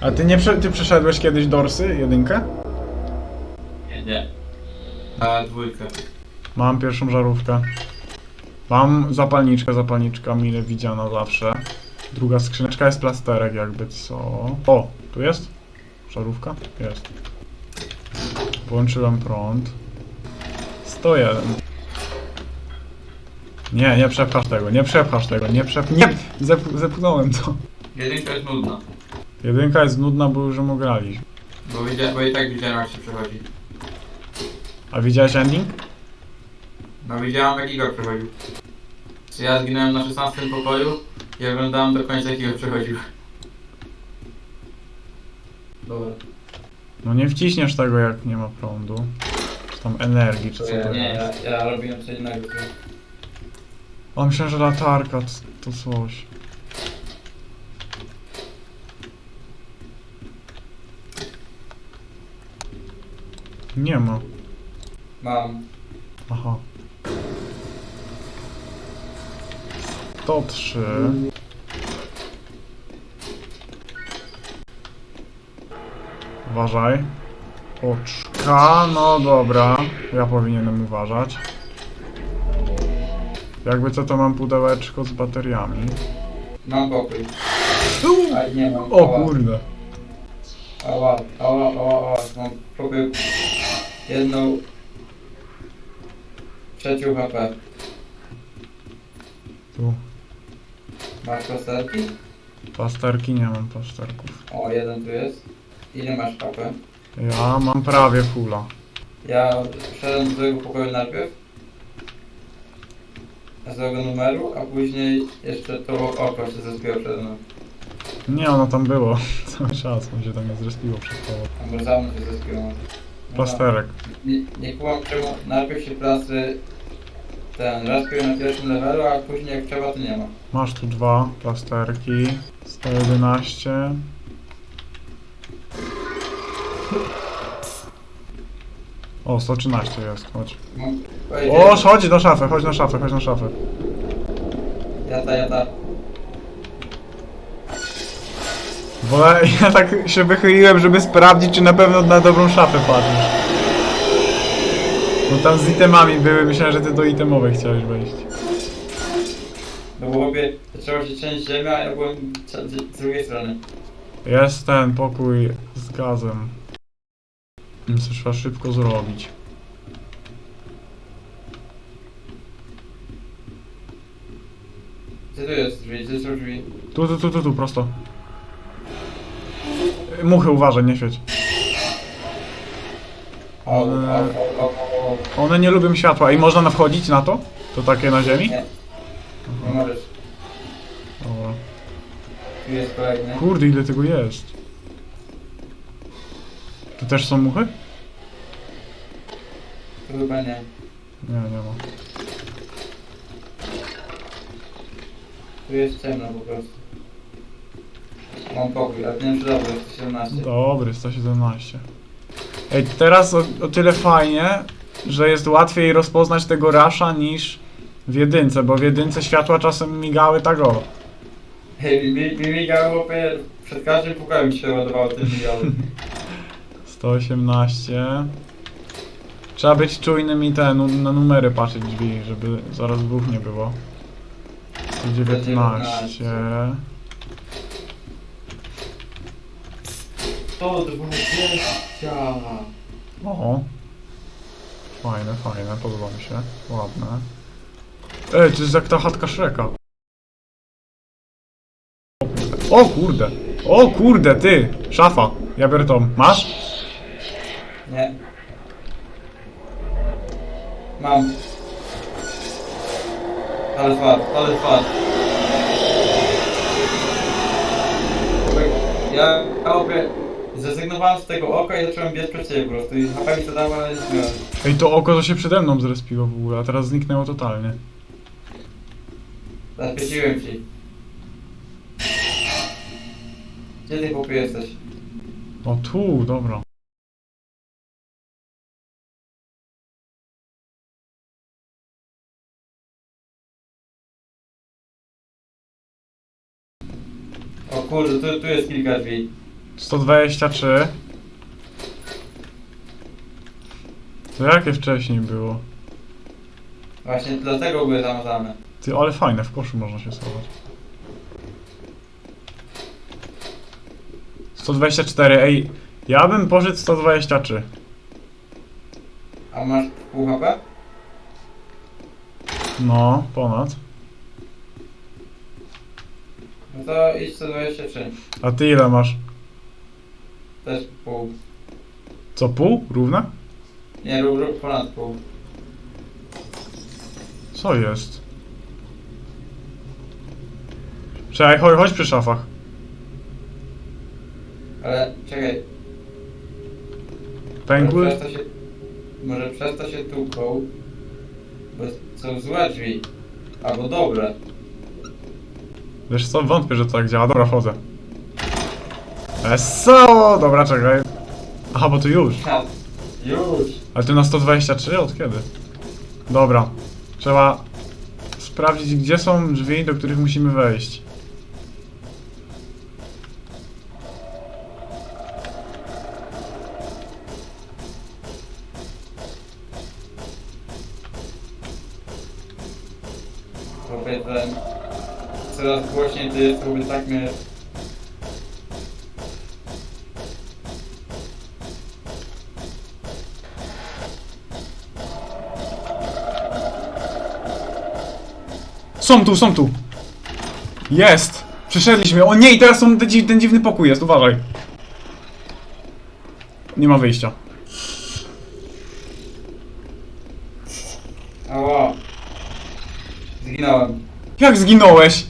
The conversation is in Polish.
A ty nie prze, ty przeszedłeś kiedyś Dorsy, jedynkę? Nie, nie. Na dwójkę. Mam pierwszą żarówkę. Mam zapalniczkę, zapalniczka mile widziana zawsze. Druga skrzyneczka jest plasterek jakby co. O, tu jest? Żarówka? Jest. Włączyłem prąd. 101. Nie, nie przepchasz tego, nie przepchasz tego, nie przep... Nie! Zep zepchnąłem to. Jedynka jest nudna. Jedynka jest nudna, bo już ją graliśmy. Bo, widzia, bo i tak widziałem jak się przechodzi. A widziałeś ending? No widziałem jak Igor przechodził. Czy ja zginąłem na 16 pokoju i oglądałem do końca jak Igor przechodził. Dobra. No nie wciśniesz tego jak nie ma prądu. Czy tam energii, czy co to nie, jest. ja, ja robiłem co innego. O, myślałem, że latarka to, to coś. Nie ma. Mam. Aha. 103. Uważaj. Oczka, no dobra. Ja powinienem uważać. Jakby co to mam pudełeczko z bateriami. Mam pokój. A nie mam. O kurde. Ała, ała, ała, ała. Mam pokój. Jedną. Trzecią HP. Tu. Masz plasterki? Plasterki nie mam plasterków. O, jeden tu jest. Ile masz HP? Ja mam prawie fula. Ja wszedłem do tego pokoju najpierw. Z tego numeru, a później jeszcze to oko się zespiło przede mną. Nie, ono tam było cały czas, on się tam nie zrespiło przez to. Albo za mną się zespiło. No, Plasterek. Nie, nie kumam czemu najpierw się plastry ten respią na pierwszym levelu, a później jak trzeba to nie ma. Masz tu dwa plasterki. 111. O, 113 jest, chodź. Mam, O, chodź do szafy, chodź na szafę, chodź na szafę. Jata, jata. Bo ja tak się wychyliłem, żeby sprawdzić, czy na pewno na dobrą szafę patrzysz. No tam z itemami były, myślałem, że ty do itemowej chciałeś wejść. No bo chłopie, zaczęła się część ziemi, a ja byłem z z drugiej strony. Jest ten pokój z gazem. Więc to trzeba szybko zrobić. Gdzie tu jest drzwi? Gdzie są drzwi? Tu, tu, tu, tu, tu, prosto. Muchy uważaj, nie świeć. One- One nie lubią światła. I można na wchodzić na to? To takie na ziemi? Nie. Nie możesz. Dobra. Tu jest kolejny. Kurde, ile tego jest. Tu też są muchy? Tu chyba nie. Nie, nie ma. Tu jest ciemno po prostu. Mam pokój, czy dobry, jest 17. Dobry, 117. Ej, teraz o, o tyle fajnie, że jest łatwiej rozpoznać tego rasza niż w jedynce, bo w jedynce światła czasem migały tak o. Hej, mi, mi migały chłopie, przed każdym pokojem mi się migały. 118. Trzeba być czujnym i te nu na numery patrzeć drzwi, żeby zaraz dwóch nie było. 119. 120! O. Fajne, fajne, podoba mi się. Ładne. Ej, to jest jak ta chatka Shreka. O kurde. O kurde, ty! Szafa. Ja biorę tą. Masz? Nie. Mam. Ale fart, ale fart. Ja, ja opie, zrezygnowałem z tego oka i zacząłem biec przed ciebie po prostu i HP mi to dało, ale nie. Ej, to oko to się przede mną zrespiło w ogóle, a teraz zniknęło totalnie. Zaświeciłem ci. Gdzie ty chłopie jesteś? O tu, dobra. O kurde, tu, tu jest kilka drzwi. 123. To jakie wcześniej było? Właśnie dlatego były zamazane. Ty, ale fajne, w koszu można się schować. 124, ej, ja bym poszedł 123. A masz pół HP? No, ponad. No to idź 123. A ty ile masz? Też pół. Co, pół? Równe? Nie, rób, rób ponad pół. Co jest? Czekaj, chodź, chodź przy szafach. Ale czekaj. Pękły? Może przez to się, może przez to się tłuką. Bo są złe drzwi. Albo dobre. Wiesz co, wątpię, że to tak działa. Dobra, wchodzę. Eso! Dobra, czekaj. Aha, bo tu już. Już. Ale ty na 123? Od kiedy? Dobra. Trzeba sprawdzić, gdzie są drzwi, do których musimy wejść. Ten... Coraz głośniej to jest, robię tak mnie... Są tu, są tu! Jest! Przeszedliśmy. O nie, i teraz są, ten, dzi- ten dziwny pokój jest, uważaj. Nie ma wyjścia. Ała. Zginąłem. Jak zginąłeś?